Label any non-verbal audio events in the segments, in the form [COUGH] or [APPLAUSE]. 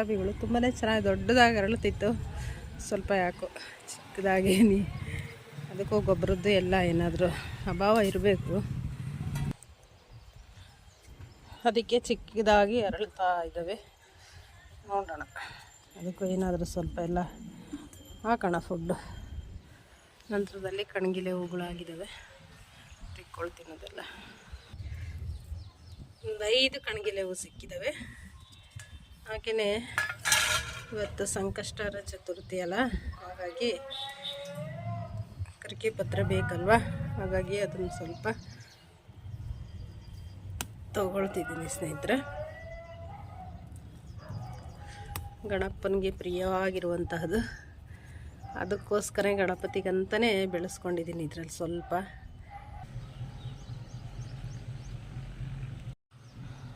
ಗುಲಾಬಿಗಳು ತುಂಬಾ ಚೆನ್ನಾಗಿ ದೊಡ್ಡದಾಗಿ ಅರಳುತ್ತಿತ್ತು. ಸ್ವಲ್ಪ ಯಾಕೋ ಚಿಕ್ಕದಾಗಿ ಅದಕ್ಕೂ ಗೊಬ್ಬರದ್ದು ಎಲ್ಲ ಏನಾದರೂ ಅಭಾವ ಇರಬೇಕು. ಅದಕ್ಕೆ ಚಿಕ್ಕದಾಗಿ ಅರಳ್ತಾ ಇದ್ದಾವೆ. ನೋಡೋಣ. ಅದಕ್ಕೂ ಏನಾದರೂ ಸ್ವಲ್ಪ ಎಲ್ಲ ಹಾಕೋಣ ಫುಡ್ಡು ನಂತರದಲ್ಲಿ ಕಣಗಿಲೆ ಹೂಗಳಾಗಿದ್ದಾವೆ. ತಿಕ್ಕೊಳ್ತೀನಿ ಅದೆಲ್ಲ. ಒಂದು ಐದು ಕಣಗಿಲೆ ಹೂ ಸಿಕ್ಕಿದ್ದಾವೆ. ಹಾಗೆಯೇ ಇವತ್ತು ಸಂಕಷ್ಟರ ಚತುರ್ಥಿ ಅಲ್ಲ? ಹಾಗಾಗಿ ಕರಿಕೆ ಪತ್ರ ಬೇಕಲ್ವಾ? ಹಾಗಾಗಿ ಅದನ್ನು ಸ್ವಲ್ಪ ತಗೊಳ್ತಿದ್ದೀನಿ ಸ್ನೇಹಿತರೆ. ಗಣಪನಿಗೆ ಪ್ರಿಯವಾಗಿರುವಂತಹದ್ದು. ಅದಕ್ಕೋಸ್ಕರ ಗಣಪತಿಗಂತಲೇ ಬೆಳೆಸ್ಕೊಂಡಿದ್ದೀನಿ ಇದರಲ್ಲಿ ಸ್ವಲ್ಪ.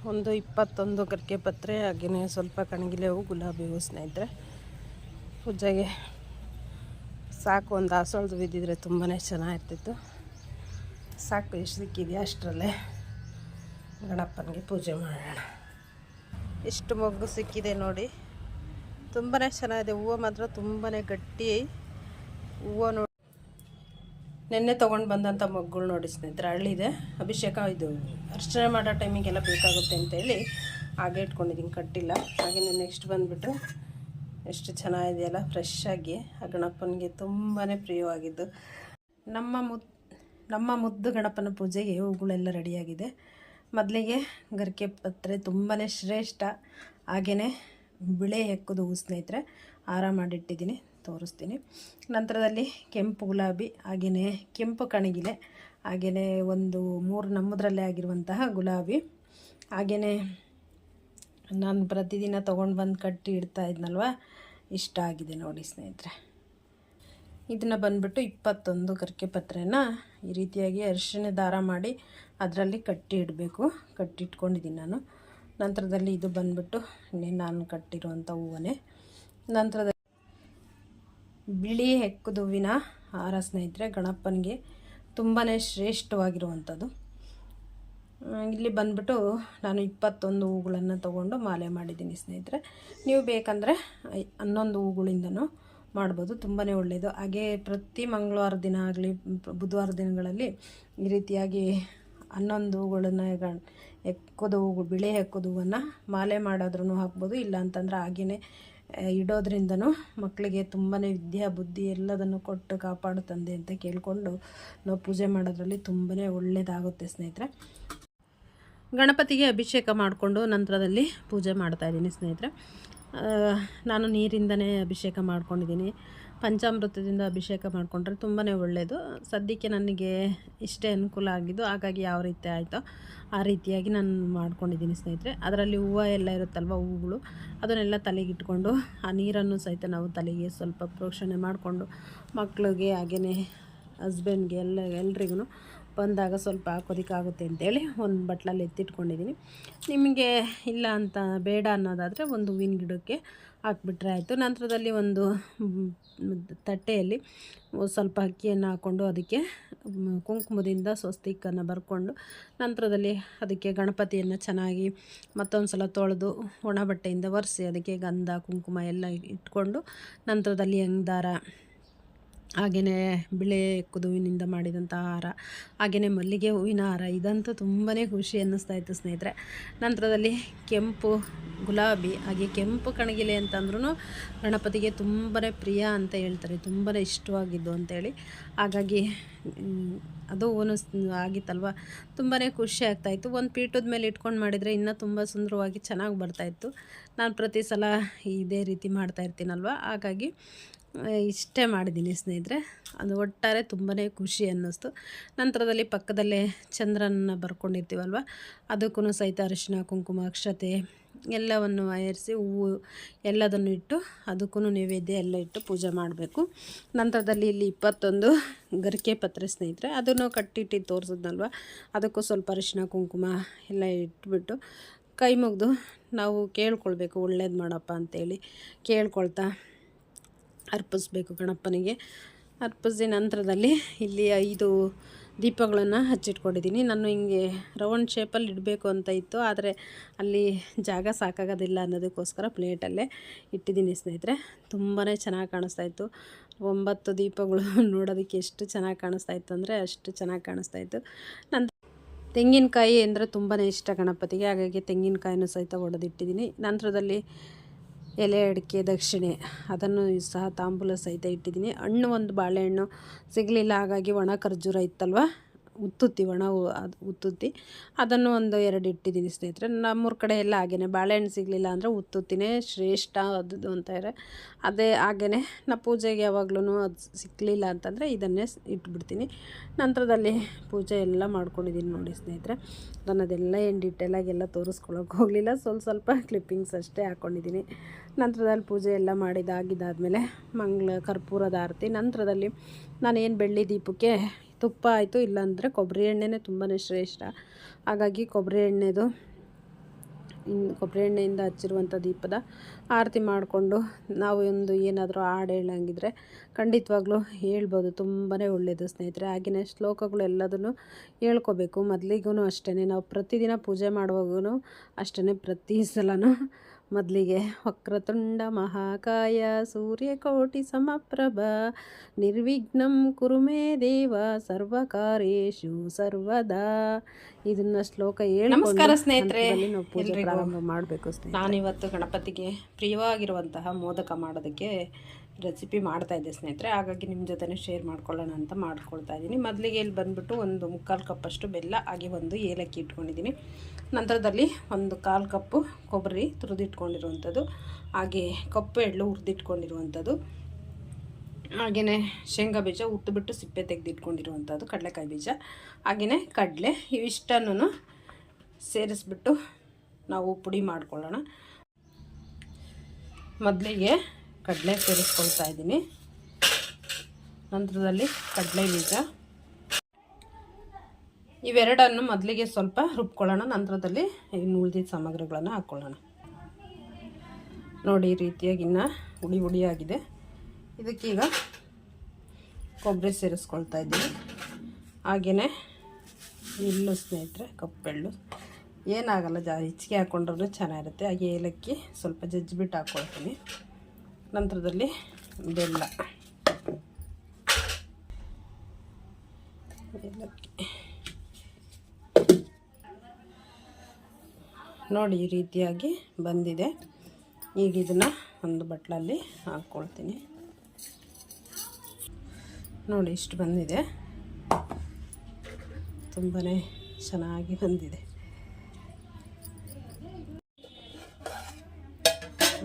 ಒಂದು ಇಪ್ಪತ್ತೊಂದು ಕರ್ಕೆ ಪತ್ರೆ ಹಾಗೆಯೇ ಸ್ವಲ್ಪ ಕಣಗಿಲೆ ಹೂವು ಗುಲಾಬಿ ಹೂವು ಸ್ನೇಹಿತರೆ. ಪೂಜೆಗೆ ಸಾಕು, ಒಂದು ದಾಸವಾಳದು ಬಿದ್ದಿದ್ರೆ ತುಂಬಾ ಚೆನ್ನಾಗಿರ್ತಿತ್ತು. ಸಾಕು, ಎಷ್ಟು ಸಿಕ್ಕಿದೆಯಾ ಅಷ್ಟರಲ್ಲೇ. ಗಣಪನಿಗೆ ಪೂಜೆ ಮಾಡೋಣ. ಎಷ್ಟು ಮೊಗ್ಗು ಸಿಕ್ಕಿದೆ ನೋಡಿ. ತುಂಬಾ ಚೆನ್ನಾಗಿದೆ, ಹೂವು ಮಾತ್ರ ತುಂಬಾ ಗಟ್ಟಿ. ಹೂವು ನೆನ್ನೆ ತೊಗೊಂಡು ಬಂದಂಥ ಮಗ್ಗಳು ನೋಡಿ ಸ್ನೇಹಿತರೆ, ಹಳ್ಳಿದೆ. ಅಭಿಷೇಕ ಇದು ಅರ್ಚನೆ ಮಾಡೋ ಟೈಮಿಗೆಲ್ಲ ಬೇಕಾಗುತ್ತೆ ಅಂತೇಳಿ ಹಾಗೆ ಇಟ್ಕೊಂಡಿದ್ದೀನಿ ಕಟ್ಟಿಲ್ಲ. ಹಾಗೆ ನೆಕ್ಸ್ಟ್ ಬಂದುಬಿಟ್ಟು ಎಷ್ಟು ಚೆನ್ನಾಗಿದೆಯಲ್ಲ ಫ್ರೆಶ್ ಆಗಿ. ಆ ಗಣಪನಿಗೆ ತುಂಬಾ ಪ್ರಿಯವಾಗಿದ್ದು. ನಮ್ಮ ಮುದ್, ನಮ್ಮ ಮುದ್ದು ಗಣಪನ ಪೂಜೆಗೆ ಹೂಗಳೆಲ್ಲ ರೆಡಿಯಾಗಿದೆ. ಮೊದಲಿಗೆ ಗರಿಕೆ ಪತ್ರೆ ತುಂಬಾ ಶ್ರೇಷ್ಠ. ಹಾಗೆಯೇ ಬಿಳೆ ಹೆಕ್ಕದು ಹೂ ಸ್ನೇಹಿತರೆ ಹಾರ ಮಾಡಿಟ್ಟಿದ್ದೀನಿ. ತೋರಿಸ್ತೀನಿ. ನಂತರದಲ್ಲಿ ಕೆಂಪು ಗುಲಾಬಿ ಹಾಗೆಯೇ ಕೆಂಪು ಕಣಗಿಲೆ ಹಾಗೆಯೇ ಒಂದು ಮೂರು ನಮ್ಮದರಲ್ಲೇ ಆಗಿರುವಂತಹ ಗುಲಾಬಿ. ಹಾಗೆಯೇ ನಾನು ಪ್ರತಿದಿನ ತೊಗೊಂಡು ಬಂದು ಕಟ್ಟಿ ಇಡ್ತಾ ಇದ್ನಲ್ವ? ಇಷ್ಟ ಆಗಿದೆ ನೋಡಿ ಸ್ನೇಹಿತರೆ. ಇದನ್ನು ಬಂದುಬಿಟ್ಟು ಇಪ್ಪತ್ತೊಂದು ಕರ್ಕೆ ಪತ್ರೆನ ಈ ರೀತಿಯಾಗಿ ಅರಿಶಿನ ದಾರ ಮಾಡಿ ಅದರಲ್ಲಿ ಕಟ್ಟಿ ಇಡಬೇಕು. ಕಟ್ಟಿಟ್ಕೊಂಡಿದ್ದೀನಿ ನಾನು. ನಂತರದಲ್ಲಿ ಇದು ಬಂದುಬಿಟ್ಟು ನಾನು ಕಟ್ಟಿರುವಂಥ ಹೂವನೇ ನಂತರದಲ್ಲಿ ಬಿಳಿ ಹೆಕ್ಕುದುವಿನ ಹಾರ ಸ್ನೇಹಿತರೆ ಗಣಪನಿಗೆ ತುಂಬಾ ಶ್ರೇಷ್ಠವಾಗಿರುವಂಥದ್ದು. ಇಲ್ಲಿ ಬಂದ್ಬಿಟ್ಟು ನಾನು ಇಪ್ಪತ್ತೊಂದು ಹೂಗಳನ್ನು ತೊಗೊಂಡು ಮಾಲೆ ಮಾಡಿದ್ದೀನಿ ಸ್ನೇಹಿತರೆ. ನೀವು ಬೇಕಂದರೆ ಹನ್ನೊಂದು ಹೂಗಳಿಂದನೂ ಮಾಡ್ಬೋದು ತುಂಬಾ ಒಳ್ಳೆಯದು ಹಾಗೆ ಪ್ರತಿ ಮಂಗಳವಾರ ದಿನ ಆಗಲಿ ಬುಧವಾರ ದಿನಗಳಲ್ಲಿ ಈ ರೀತಿಯಾಗಿ ಹನ್ನೊಂದು ಹೂಗಳನ್ನು ಎಕ್ಕೋದು ಹೂವು ಬಿಳಿ ಹೆಕ್ಕೋದು ಹೂವನ್ನು ಮಾಲೆ ಮಾಡೋದ್ರೂ ಹಾಕ್ಬೋದು, ಇಲ್ಲ ಅಂತಂದ್ರೆ ಹಾಗೆಯೇ ಇಡೋದ್ರಿಂದನೂ ಮಕ್ಕಳಿಗೆ ತುಂಬಾ ವಿದ್ಯಾ, ಬುದ್ಧಿ ಎಲ್ಲದನ್ನು ಕೊಟ್ಟು ಕಾಪಾಡು ತಂದೆ ಅಂತ ಕೇಳಿಕೊಂಡು ನಾವು ಪೂಜೆ ಮಾಡೋದ್ರಲ್ಲಿ ತುಂಬಾ ಒಳ್ಳೆಯದಾಗುತ್ತೆ ಸ್ನೇಹಿತರೆ. ಗಣಪತಿಗೆ ಅಭಿಷೇಕ ಮಾಡಿಕೊಂಡು ನಂತರದಲ್ಲಿ ಪೂಜೆ ಮಾಡ್ತಾಯಿದ್ದೀನಿ ಸ್ನೇಹಿತರೆ. ನಾನು ನೀರಿಂದನೇ ಅಭಿಷೇಕ ಮಾಡ್ಕೊಂಡಿದ್ದೀನಿ. ಪಂಚಾಮೃತದಿಂದ ಅಭಿಷೇಕ ಮಾಡಿಕೊಂಡ್ರೆ ತುಂಬಾ ಒಳ್ಳೆಯದು ಸದ್ಯಕ್ಕೆ ನನಗೆ ಇಷ್ಟೇ ಅನುಕೂಲ ಆಗಿದ್ದು ಹಾಗಾಗಿ ಯಾವ ರೀತಿ ಆಯಿತೋ ಆ ರೀತಿಯಾಗಿ ನಾನು ಮಾಡ್ಕೊಂಡಿದ್ದೀನಿ ಸ್ನೇಹಿತರೆ. ಅದರಲ್ಲಿ ಹೂವು ಎಲ್ಲ ಇರುತ್ತಲ್ವ, ಹೂವುಗಳು, ಅದನ್ನೆಲ್ಲ ತಲೆಗಿಟ್ಕೊಂಡು ಆ ನೀರನ್ನು ಸಹಿತ ನಾವು ತಲೆಗೆ ಸ್ವಲ್ಪ ಪ್ರೋಕ್ಷಣೆ ಮಾಡಿಕೊಂಡು ಮಕ್ಕಳಿಗೆ ಹಾಗೆಯೇ ಹಸ್ಬೆಂಡ್ಗೆ ಎಲ್ಲ ಎಲ್ರಿಗೂ ಬಂದಾಗ ಸ್ವಲ್ಪ ಹಾಕೋದಕ್ಕಾಗುತ್ತೆ ಅಂತೇಳಿ ಒಂದು ಬಟ್ಲಲ್ಲಿ ಎತ್ತಿಟ್ಕೊಂಡಿದ್ದೀನಿ. ನಿಮಗೆ ಇಲ್ಲ ಅಂತ ಬೇಡ ಅನ್ನೋದಾದರೆ ಒಂದು ಹೂವಿನ ಗಿಡಕ್ಕೆ ಹಾಕ್ಬಿಟ್ರೆ ಆಯಿತು. ನಂತರದಲ್ಲಿ ಒಂದು ತಟ್ಟೆಯಲ್ಲಿ ಸ್ವಲ್ಪ ಅಕ್ಕಿಯನ್ನು ಹಾಕ್ಕೊಂಡು ಅದಕ್ಕೆ ಕುಂಕುಮದಿಂದ ಸ್ವಸ್ತಿಕ್ಕನ್ನು ಬರ್ಕೊಂಡು ನಂತರದಲ್ಲಿ ಅದಕ್ಕೆ ಗಣಪತಿಯನ್ನು ಚೆನ್ನಾಗಿ ಮತ್ತೊಂದು ಸಲ ತೊಳೆದು ಒಣ ಬಟ್ಟೆಯಿಂದ ಒರೆಸಿ ಅದಕ್ಕೆ ಗಂಧ, ಕುಂಕುಮ ಎಲ್ಲ ಇಟ್ಕೊಂಡು ನಂತರದಲ್ಲಿ ಹೆಂಗ್ದಾರ ಹಾಗೆಯೇ ಬಿಳೆ ಕುದುವಿನಿಂದ ಮಾಡಿದಂಥ ಹಾರ ಹಾಗೆಯೇ ಮಲ್ಲಿಗೆ ಹೂವಿನ ಹಾರ, ಇದಂತೂ ತುಂಬಾ ಖುಷಿ ಅನ್ನಿಸ್ತಾ ಇತ್ತು ಸ್ನೇಹಿತರೆ. ನಂತರದಲ್ಲಿ ಕೆಂಪು ಗುಲಾಬಿ, ಹಾಗೆ ಕೆಂಪು ಕಣಗಿಲೆ ಅಂತಂದ್ರೂ ಗಣಪತಿಗೆ ತುಂಬಾ ಪ್ರಿಯ ಅಂತ ಹೇಳ್ತಾರೆ ತುಂಬಾ ಇಷ್ಟವಾಗಿದ್ದು ಅಂತೇಳಿ ಹಾಗಾಗಿ ಅದು ಓನು ಆಗಿತ್ತಲ್ವ? ತುಂಬಾ ಖುಷಿ ಆಗ್ತಾಯಿತ್ತು ಒಂದು ಪೀಠದ ಮೇಲೆ ಇಟ್ಕೊಂಡು ಮಾಡಿದರೆ ಇನ್ನೂ ತುಂಬ ಸುಂದರವಾಗಿ ಚೆನ್ನಾಗಿ ಬರ್ತಾಯಿತ್ತು ನಾನು ಪ್ರತಿ ಸಲ ಇದೇ ರೀತಿ ಮಾಡ್ತಾಯಿರ್ತೀನಲ್ವ ಹಾಗಾಗಿ ಇಷ್ಟೇ ಮಾಡಿದ್ದೀನಿ ಸ್ನೇಹಿತರೆ. ಅದು ಒಟ್ಟಾರೆ ತುಂಬಾ ಖುಷಿ ಅನ್ನಿಸ್ತು. ನಂತರದಲ್ಲಿ ಪಕ್ಕದಲ್ಲೇ ಚಂದ್ರನ ಬರ್ಕೊಂಡಿರ್ತೀವಲ್ವ? ಅದಕ್ಕೂ ಸಹಿತ ಅರಿಶಿನ ಕುಂಕುಮ, ಅಕ್ಷತೆ ಎಲ್ಲವನ್ನು ಆಯರಿಸಿ ಹೂವು ಎಲ್ಲದನ್ನು ಇಟ್ಟು ಅದಕ್ಕೂ ನೈವೇದ್ಯ ಎಲ್ಲ ಇಟ್ಟು ಪೂಜೆ ಮಾಡಬೇಕು. ನಂತರದಲ್ಲಿ ಇಲ್ಲಿ ಇಪ್ಪತ್ತೊಂದು ಗರಿಕೆ ಪತ್ರೆ ಸ್ನೇಹಿತರೆ. ಅದನ್ನು ಕಟ್ಟಿಟ್ಟು ತೋರಿಸಿದ್ನಲ್ವ? ಅದಕ್ಕೂ ಸ್ವಲ್ಪ ಅರಿಶಿನ ಕುಂಕುಮ ಎಲ್ಲ ಇಟ್ಬಿಟ್ಟು ಕೈ ಮುಗಿದು ನಾವು ಕೇಳ್ಕೊಳ್ಬೇಕು ಒಳ್ಳೇದು ಮಾಡಪ್ಪ ಅಂತೇಳಿ. ಕೇಳ್ಕೊಳ್ತಾ ಅರ್ಪಿಸ್ಬೇಕು ಗಣಪನಿಗೆ ಅರ್ಪಿಸಿದ ನಂತರದಲ್ಲಿ ಇಲ್ಲಿ ಐದು ದೀಪಗಳನ್ನು ಹಚ್ಚಿಟ್ಕೊಂಡಿದ್ದೀನಿ. ನಾನು ಹಿಂಗೆ ರೌಂಡ್ ಶೇಪಲ್ಲಿ ಇಡಬೇಕು ಅಂತ ಇತ್ತು. ಆದರೆ ಅಲ್ಲಿ ಜಾಗ ಸಾಕಾಗೋದಿಲ್ಲ ಅನ್ನೋದಕ್ಕೋಸ್ಕರ ಪ್ಲೇಟಲ್ಲೇ ಇಟ್ಟಿದ್ದೀನಿ ಸ್ನೇಹಿತರೆ. ತುಂಬಾ ಚೆನ್ನಾಗಿ ಕಾಣಿಸ್ತಾ ಇತ್ತು. ಒಂಬತ್ತು ದೀಪಗಳು [LAUGHS] ನೋಡೋದಕ್ಕೆ ಎಷ್ಟು ಚೆನ್ನಾಗಿ ಕಾಣಿಸ್ತಾ ಇತ್ತು ಅಂದರೆ ಅಷ್ಟು ಚೆನ್ನಾಗಿ ಕಾಣಿಸ್ತಾ ಇತ್ತು. ನಂತರ ತೆಂಗಿನಕಾಯಿ ಅಂದರೆ ತುಂಬಾ ಇಷ್ಟ ಗಣಪತಿಗೆ ಹಾಗಾಗಿ ತೆಂಗಿನಕಾಯಿನೂ ಸಹಿತ ಒಡೆದಿಟ್ಟಿದ್ದೀನಿ. ನಂತರದಲ್ಲಿ ಎಲೆ ಅಡಿಕೆ, ದಕ್ಷಿಣೆ ಅದನ್ನು ಸಹ ತಾಂಬೂಲ ಸಹಿತ ಇಟ್ಟಿದ್ದೀನಿ. ಹಣ್ಣು ಒಂದು ಬಾಳೆಹಣ್ಣು ಸಿಗಲಿಲ್ಲ, ಹಾಗಾಗಿ ಒಣ ಖರ್ಜೂರ ಇತ್ತಲ್ವ? ಉತ್ತುತ್ತಿ, ಒಣ ಅದು ಉತ್ತುತ್ತಿ. ಅದನ್ನು ಒಂದು ಎರಡು ಇಟ್ಟಿದ್ದೀನಿ ಸ್ನೇಹಿತರೆ. ನಮ್ಮೂರ ಕಡೆ ಎಲ್ಲ ಹಾಗೆಯೇ ಬಾಳೆಹಣ್ಣು ಸಿಗಲಿಲ್ಲ ಅಂದರೆ ಉತ್ತುತ್ತಿನೇ ಶ್ರೇಷ್ಠ ಅದು ಅಂತಾರೆ ಅದೇ ಹಾಗೆಯೇ ನಾ ಪೂಜೆಗೆ ಯಾವಾಗ್ಲೂ ಅದು ಸಿಕ್ಕಲಿಲ್ಲ ಅಂತಂದರೆ ಇದನ್ನೇ ಇಟ್ಬಿಡ್ತೀನಿ. ನಂತರದಲ್ಲಿ ಪೂಜೆ ಎಲ್ಲ ಮಾಡ್ಕೊಂಡಿದ್ದೀನಿ ನೋಡಿ ಸ್ನೇಹಿತರೆ. ನಾನು ಅದೆಲ್ಲ ಏನು ಡಿಟೇಲಾಗೆಲ್ಲ ಎಲ್ಲ ತೋರಿಸ್ಕೊಳಕ್ಕೆ ಹೋಗಲಿಲ್ಲ. ಸ್ವಲ್ಪ ಸ್ವಲ್ಪ ಕ್ಲಿಪ್ಪಿಂಗ್ಸ್ ಅಷ್ಟೇ ಹಾಕ್ಕೊಂಡಿದ್ದೀನಿ ನಂತರದಲ್ಲಿ ಪೂಜೆ ಎಲ್ಲ ಮಾಡಿದಾಗಿದ್ದಾದಮೇಲೆ ಮಂಗಳ, ಕರ್ಪೂರದ ಆರತಿ. ನಂತರದಲ್ಲಿ ನಾನೇನು ಬೆಳ್ಳಿ ದೀಪಕ್ಕೆ ತುಪ್ಪ ಆಯಿತು, ಇಲ್ಲಾಂದರೆ ಕೊಬ್ಬರಿ ಎಣ್ಣೆನೇ ತುಂಬಾ ಶ್ರೇಷ್ಠ. ಹಾಗಾಗಿ ಕೊಬ್ಬರಿ ಎಣ್ಣೆದು ಕೊಬ್ಬರಿ ಎಣ್ಣೆಯಿಂದ ಹಚ್ಚಿರುವಂಥ ದೀಪದ ಆರತಿ ಮಾಡಿಕೊಂಡು ನಾವು ಒಂದು ಏನಾದರೂ ಹಾಡು ಹೇಳಂಗಿದ್ರೆ ಖಂಡಿತವಾಗ್ಲೂ ಹೇಳ್ಬೋದು. ತುಂಬಾ ಒಳ್ಳೆಯದು ಸ್ನೇಹಿತರೆ. ಆಗಿನ ಶ್ಲೋಕಗಳು ಎಲ್ಲದನ್ನು ಹೇಳ್ಕೋಬೇಕು. ಮೊದಲಿಗೂ ಅಷ್ಟೇ ನಾವು ಪ್ರತಿದಿನ ಪೂಜೆ ಮಾಡುವಾಗೂ ಅಷ್ಟೇ ಪ್ರತಿ ಸಲನೂ ಮೊದಲಿಗೆ ವಕ್ರತುಂಡ ಮಹಾಕಾಯ ಸೂರ್ಯಕೋಟಿ ಸಮಪ್ರಭ ನಿರ್ವಿಘ್ನಂ ಕುರುಮೇ ದೇವ ಸರ್ವಕಾರೇಶು ಸರ್ವದಾ ಇದನ್ನ ಶ್ಲೋಕ ಹೇಳಿ ನಮಸ್ಕಾರ ಸ್ನೇಹಿತರೆ. ನಾವು ಪೂಜೆ ಎಲ್ರಿಗೂ. ಪ್ರಾರಂಭ ಮಾಡಬೇಕು ನಾನಿವತ್ತು ಗಣಪತಿಗೆ ಪ್ರಿಯವಾಗಿರುವಂತಹ ಮೋದಕ ಮಾಡೋದಕ್ಕೆ ರೆಸಿಪಿ ಮಾಡ್ತಾ ಇದ್ದೆ ಸ್ನೇಹಿತರೆ, ಹಾಗಾಗಿ ನಿಮ್ಮ ಜೊತೆನೇ ಶೇರ್ ಮಾಡ್ಕೊಳ್ಳೋಣ ಅಂತ ಮಾಡ್ಕೊಳ್ತಾ ಇದ್ದೀನಿ. ಮೊದಲಿಗೆ ಇಲ್ಲಿ ಬಂದುಬಿಟ್ಟು ಒಂದು ಮುಕ್ಕಾಲು ಕಪ್ಪಷ್ಟು ಬೆಲ್ಲ, ಹಾಗೆ ಒಂದು ಏಲಕ್ಕಿ ಇಟ್ಕೊಂಡಿದ್ದೀನಿ. ನಂತರದಲ್ಲಿ ಒಂದು ಕಾಲು ಕಪ್ಪು ಕೊಬ್ಬರಿ ತುರಿದಿಟ್ಕೊಂಡಿರುವಂಥದ್ದು, ಹಾಗೆ ಕಪ್ಪು ಎಳ್ಳು ಹುರಿದಿಟ್ಕೊಂಡಿರುವಂಥದ್ದು ಹಾಗೆಯೇ ಶೇಂಗಾ ಬೀಜ ಉತ್ತುಬಿಟ್ಟು ಸಿಪ್ಪೆ ತೆಗೆದಿಟ್ಕೊಂಡಿರುವಂಥದ್ದು, ಕಡಲೆಕಾಯಿ ಬೀಜ ಹಾಗೆಯೇ ಕಡಲೆ ಇವಿಷ್ಟನ್ನು ಸೇರಿಸ್ಬಿಟ್ಟು ನಾವು ಪುಡಿ ಮಾಡ್ಕೊಳ್ಳೋಣ. ಮೊದಲಿಗೆ ಕಡಲೆ ಸೇರಿಸ್ಕೊಳ್ತಾ ಇದ್ದೀನಿ. ನಂತರದಲ್ಲಿ ಕಡಲೆ ಬೀಜ. ಇವೆರಡನ್ನು ಮೊದಲಿಗೆ ಸ್ವಲ್ಪ ರುಬ್ಕೊಳ್ಳೋಣ, ನಂತರದಲ್ಲಿ ಇನ್ನು ಉಳಿದಿದ್ದ ಸಾಮಗ್ರಿಗಳನ್ನು ಹಾಕ್ಕೊಳ್ಳೋಣ ನೋಡಿ, ಈ ರೀತಿಯಾಗಿ ಇನ್ನು ಹುಡಿ ಹುಡಿಯಾಗಿದೆ ಇದಕ್ಕೀಗ ಕೊಬ್ಬರಿ ಸೇರಿಸ್ಕೊಳ್ತಾ ಇದ್ದೀನಿ. ಹಾಗೆಯೇ ಎಳ್ಳು ಸ್ನೇಹಿತರೆ, ಕಪ್ಪೆಳ್ಳು. ಏನಾಗಲ್ಲ, ಜಾ ಹೆಚ್ಚಿಗೆ ಹಾಕ್ಕೊಂಡ್ರೂ ಚೆನ್ನಾಗಿರುತ್ತೆ. ಹಾಗೆ ಏಲಕ್ಕಿ ಸ್ವಲ್ಪ ಜಜ್ಜಿಬಿಟ್ಟು ಹಾಕ್ಕೊಳ್ತೀನಿ ನಂತರದಲ್ಲಿ ಬೆಲ್ಲ. ನೋಡಿ ಈ ರೀತಿಯಾಗಿ ಬಂದಿದೆ. ಈಗ ಇದನ್ನು ಒಂದು ಬಟ್ಲಲ್ಲಿ ಹಾಕ್ಕೊಳ್ತೀನಿ ನೋಡಿ ಇಷ್ಟು ಬಂದಿದೆ. ತುಂಬಾ ಚೆನ್ನಾಗಿ ಬಂದಿದೆ.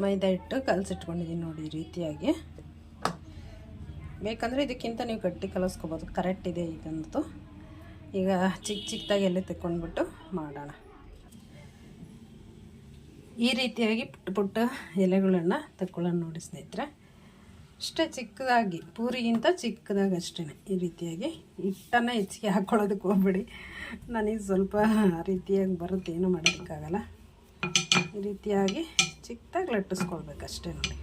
ಮೈದಾ ಹಿಟ್ಟು ಕಲಸಿಟ್ಕೊಂಡಿದ್ದೀನಿ ನೋಡಿ ಈ ರೀತಿಯಾಗಿ. ಬೇಕಂದರೆ ಇದಕ್ಕಿಂತ ನೀವು ಗಟ್ಟಿ ಕಲಿಸ್ಕೊಬೋದು. ಕರೆಕ್ಟ್ ಇದೆ ಇದಂತೂ. ಈಗ ಚಿಕ್ಕ ಚಿಕ್ಕದಾಗಿ ಎಲೆ ತೆಕ್ಕೊಂಡ್ಬಿಟ್ಟು ಮಾಡೋಣ. ಈ ರೀತಿಯಾಗಿ ಪುಟ್ಟ ಪುಟ್ಟ ಎಲೆಗಳನ್ನು ತಗೊಳ್ಳೋಣ ನೋಡಿ ಸ್ನೇಹಿತರೆ. ಅಷ್ಟೇ ಚಿಕ್ಕದಾಗಿ, ಪೂರಿಗಿಂತ ಚಿಕ್ಕದಾಗಿ ಅಷ್ಟೇ ಈ ರೀತಿಯಾಗಿ. ಹಿಟ್ಟನ್ನು ಹೆಚ್ಚಿಗೆ ಹಾಕ್ಕೊಳ್ಳೋದಕ್ಕೆ ಹೋಗ್ಬಿಡಿ. ನನಗೆ ಸ್ವಲ್ಪ ರೀತಿಯಾಗಿ ಬರುತ್ತೆ ಏನೂ ಮಾಡೋದಕ್ಕಾಗಲ್ಲ. ಈ ರೀತಿಯಾಗಿ ಚಿಕ್ಕದಾಗಿ ಲಟ್ಟಿಸ್ಕೊಳ್ಬೇಕು ಅಷ್ಟೇ ನೋಡಿ.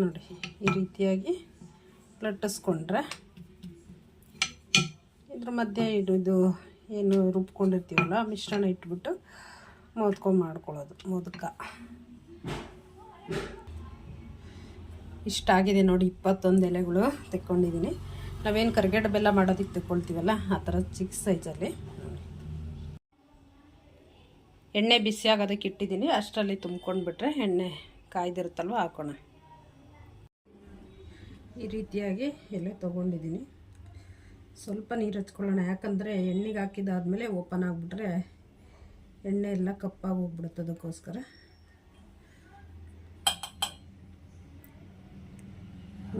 ನೋಡಿ, ಈ ರೀತಿಯಾಗಿ ಲಟ್ಟಿಸ್ಕೊಂಡ್ರೆ ಇದ್ರ ಮಧ್ಯೆ ಇದು ಏನು ರುಬ್ಕೊಂಡಿರ್ತೀವಲ್ಲ ಮಿಶ್ರಣ ಇಟ್ಬಿಟ್ಟು ಮೋದ್ಕೊಂಡು ಮಾಡ್ಕೊಳ್ಳೋದು ಮೋದಕ ಇಷ್ಟಾಗಿದೆ ನೋಡಿ, ಇಪ್ಪತ್ತೊಂದು ಎಲೆಗಳು ತೆಕ್ಕೊಂಡಿದ್ದೀನಿ. ನಾವೇನು ಕರಿಗಡ್ಡೆ ಬೆಲ್ಲ ಮಾಡೋದಕ್ಕೆ ತಗೊಳ್ತೀವಲ್ಲ ಆ ಥರ ಚಿಕ್ಕ ಸೈಜಲ್ಲಿ. ಎಣ್ಣೆ ಬಿಸಿ ಆಗೋದಕ್ಕೆ ಇಟ್ಟಿದ್ದೀನಿ, ಅಷ್ಟರಲ್ಲಿ ತುಂಬ್ಕೊಂಡ್ಬಿಟ್ರೆ ಎಣ್ಣೆ ಕಾಯ್ದಿರುತ್ತಲ್ವ, ಹಾಕೋಣ. ಈ ರೀತಿಯಾಗಿ ಎಲೆ ತೊಗೊಂಡಿದ್ದೀನಿ. ಸ್ವಲ್ಪ ನೀರು ಹಚ್ಕೊಳ್ಳೋಣ, ಯಾಕಂದರೆ ಎಣ್ಣೆಗೆ ಹಾಕಿದಾದ್ಮೇಲೆ ಓಪನ್ ಆಗಿಬಿಟ್ರೆ ಎಣ್ಣೆ ಎಲ್ಲ ಕಪ್ಪಾಗಿ ಹೋಗ್ಬಿಡುತ್ತೆ ಅದಕ್ಕೋಸ್ಕರ.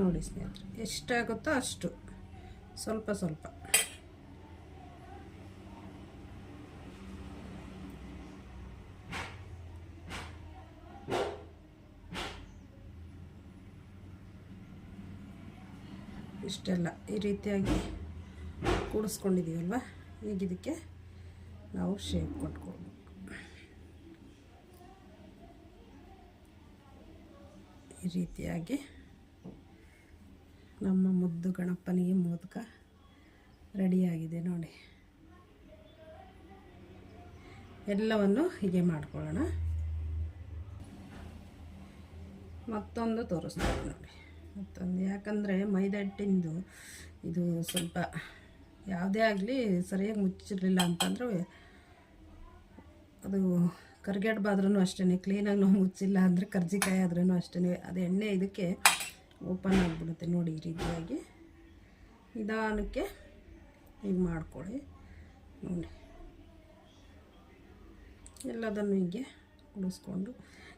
ನೋಡಿ ಸ್ನೇಹಿತರೆ, ಎಷ್ಟಾಗುತ್ತೋ ಅಷ್ಟು. ಸ್ವಲ್ಪ ಸ್ವಲ್ಪ. ಇಷ್ಟೆಲ್ಲ ಈ ರೀತಿಯಾಗಿ ಕೂಡಿಸ್ಕೊಂಡಿದ್ದೀವಲ್ವ? ಈಗ ಇದಕ್ಕೆ ನಾವು ಶೇಪ್ ಕೊಟ್ಕೊಳ್ಬೇಕು. ಈ ರೀತಿಯಾಗಿ ನಮ್ಮ ಮುದ್ದು ಗಣಪನಿಗೆ ಮೋದಕ ರೆಡಿಯಾಗಿದೆ ನೋಡಿ. ಎಲ್ಲವನ್ನು ಹೀಗೆ ಮಾಡ್ಕೊಳ್ಳೋಣ. ಮತ್ತೊಂದು ತೋರಿಸ್ತೀನಿ ನೋಡಿ. ಮತ್ತೊಂದು ಯಾಕಂದರೆ ಮೈದಾ ಹಿಟ್ಟಿಂದು ಇದು ಸ್ವಲ್ಪ ಯಾವುದೇ ಆಗಲಿ ಸರಿಯಾಗಿ ಮುಚ್ಚಿರಲಿಲ್ಲ ಅಂತಂದ್ರೆ ಅದು ಕರ್ಗೆಡ್ಬಾದ್ರೂ ಅಷ್ಟೇ ಕ್ಲೀನಾಗಿ ನಾವು ಮುಚ್ಚಿಲ್ಲ ಅಂದರೆ ಕರ್ಜಿಕಾಯಿ ಆದ್ರೂ ಅಷ್ಟೇ ಅದು ಎಣ್ಣೆ ಇದಕ್ಕೆ ಓಪನ್ ಆಗಿಬಿಡುತ್ತೆ ನೋಡಿ ಈ ರೀತಿಯಾಗಿ. ನಿಧಾನಕ್ಕೆ ಹೀಗೆ ಮಾಡ್ಕೊಳ್ಳಿ. ನೋಡಿ. ಎಲ್ಲದನ್ನು ಹೀಗೆ ಉಳಿಸ್ಕೊಂಡು.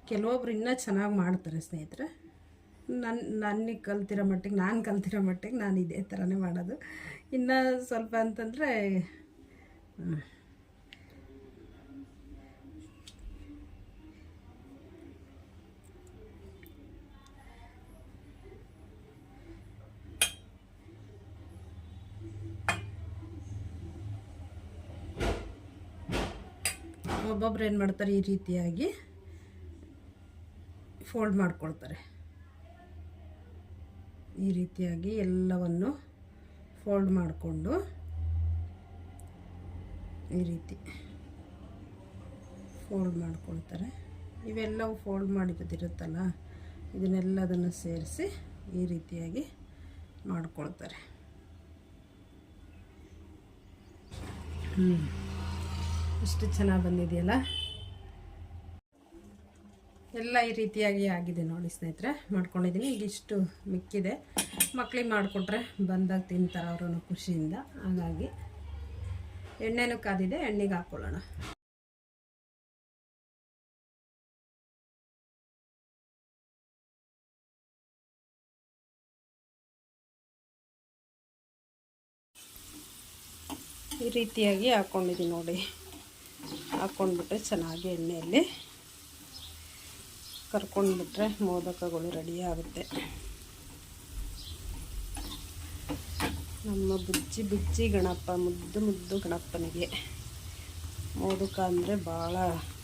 ಕೆಲವೊಬ್ರು ಇನ್ನೂ ಚೆನ್ನಾಗಿ ಮಾಡ್ತಾರೆ ಸ್ನೇಹಿತರೆ. ನನ್ನ ನನಗೆ ಕಲ್ತಿರೋ ಮಟ್ಟಿಗೆ, ನಾನು ಕಲ್ತಿರೋ ಮಟ್ಟಿಗೆ ನಾನು ಇದೇ ಥರನೇ ಮಾಡೋದು. ಇನ್ನೂ ಸ್ವಲ್ಪ ಅಂತಂದರೆ ಒಬ್ಬೊಬ್ರು ಏನು ಮಾಡ್ತಾರೆ, ಈ ರೀತಿಯಾಗಿ ಫೋಲ್ಡ್ ಮಾಡ್ಕೊಳ್ತಾರೆ. ಈ ರೀತಿಯಾಗಿ ಎಲ್ಲವನ್ನು ಫೋಲ್ಡ್ ಮಾಡಿಕೊಂಡು ಈ ರೀತಿ ಫೋಲ್ಡ್ ಮಾಡ್ಕೊಳ್ತಾರೆ. ಇವೆಲ್ಲವೂ ಫೋಲ್ಡ್ ಮಾಡಿರೋದಿರುತ್ತಲ್ಲ ಇದನ್ನೆಲ್ಲದನ್ನು ಸೇರಿಸಿ ಈ ರೀತಿಯಾಗಿ ಮಾಡ್ಕೊಳ್ತಾರೆ. ಹ್ಞೂ ಇಷ್ಟು ಚೆನ್ನಾಗಿ ಬಂದಿದೆಯಲ್ಲ? ಎಲ್ಲ ಈ ರೀತಿಯಾಗಿ ಆಗಿದೆ ನೋಡಿ ಸ್ನೇಹಿತರೆ, ಮಾಡ್ಕೊಂಡಿದ್ದೀನಿ. ಈಗ ಇಷ್ಟು ಮಿಕ್ಕಿದೆ. ಮಕ್ಳಿಗೆ ಮಾಡಿಕೊಟ್ರೆ ಬಂದಾಗ ತಿಂತಾರೆ ಅವರು ಖುಷಿಯಿಂದ. ಹಾಗಾಗಿ ಎಣ್ಣೆನೂ ಕಾದಿದೆ, ಎಣ್ಣೆಗೆ ಹಾಕ್ಕೊಳ್ಳೋಣ. ಈ ರೀತಿಯಾಗಿ ಹಾಕ್ಕೊಂಡಿದ್ದೀನಿ ನೋಡಿ. ಹಾಕ್ಕೊಂಡ್ಬಿಟ್ರೆ ಚೆನ್ನಾಗಿ ಎಣ್ಣೆಯಲ್ಲಿ ಕರ್ಕೊಂಡ್ಬಿಟ್ರೆ ಮೋದಕಗಳು ರೆಡಿ ಆಗುತ್ತೆ. ನಮ್ಮ ಬುಜ್ಜಿ ಬುಜ್ಜಿ ಗಣಪ, ಮುದ್ದು ಮುದ್ದು ಗಣಪನಿಗೆ. ಮೋದಕ ಅಂದರೆ ಭಾಳ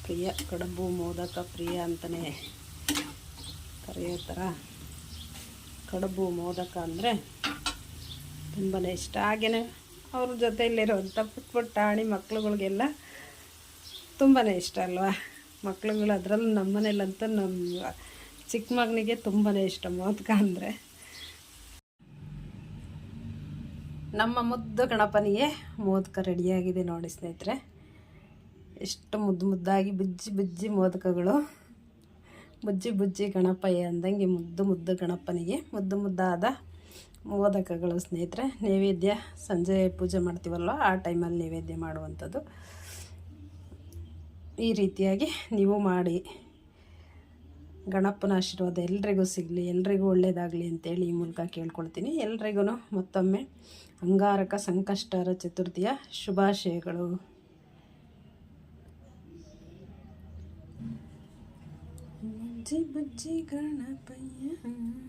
ಪ್ರಿಯ, ಕಡುಬು ಮೋದಕ ಪ್ರಿಯ ಅಂತಲೇ ಕರೆಯೋ ಥರ. ಕಡುಬು ಮೋದಕ ಅಂದರೆ ತುಂಬಾ ಇಷ್ಟ. ಹಾಗೆಯೇ ಅವ್ರ ಜೊತೆಯಲ್ಲಿರುವಂಥ ಪುಟ್ಟ ಪುಟ್ಟ ಆಣಿ ಮಕ್ಳುಗಳಿಗೆಲ್ಲ ತುಂಬಾ ಇಷ್ಟ ಅಲ್ವಾ? ಮಕ್ಳುಗಳು ಅದರಲ್ಲೂ ನಮ್ಮ ಮನೇಲಂತೂ ನಮ್ಮ ಚಿಕ್ಕ ಮಗನಿಗೆ ತುಂಬಾ ಇಷ್ಟ ಮೋದಕ ಅಂದರೆ. ನಮ್ಮ ಮುದ್ದು ಗಣಪನಿಗೆ ಮೋದಕ ರೆಡಿಯಾಗಿದೆ ನೋಡಿ ಸ್ನೇಹಿತರೆ. ಎಷ್ಟು ಮುದ್ದು ಮುದ್ದಾಗಿ ಬುಜ್ಜಿ ಬುಜ್ಜಿ ಮೋದಕಗಳು. ಬುಜ್ಜಿ ಬುಜ್ಜಿ ಗಣಪಯ್ಯ ಅಂದಂಗೆ ಮುದ್ದು ಮುದ್ದು ಗಣಪನಿಗೆ ಮುದ್ದು ಮುದ್ದಾದ ಮೋದಕಗಳು ಸ್ನೇಹಿತರೆ. ನೈವೇದ್ಯ ಸಂಜೆ ಪೂಜೆ ಮಾಡ್ತೀವಲ್ವ? ಆ ಟೈಮಲ್ಲಿ ನೈವೇದ್ಯ ಮಾಡುವಂಥದ್ದು. ಈ ರೀತಿಯಾಗಿ ನೀವು ಮಾಡಿ. ಗಣಪನ ಆಶೀರ್ವಾದ ಎಲ್ರಿಗೂ ಸಿಗಲಿ, ಎಲ್ರಿಗೂ ಒಳ್ಳೆಯದಾಗಲಿ ಅಂತೇಳಿ ಈ ಮೂಲಕ ಕೇಳ್ಕೊಳ್ತೀನಿ. ಎಲ್ರಿಗೂ ಮತ್ತೊಮ್ಮೆ ಅಂಗಾರಕ ಸಂಕಷ್ಟರ ಚತುರ್ಥಿಯ ಶುಭಾಶಯಗಳು. ಗಣಪಯ್ಯ.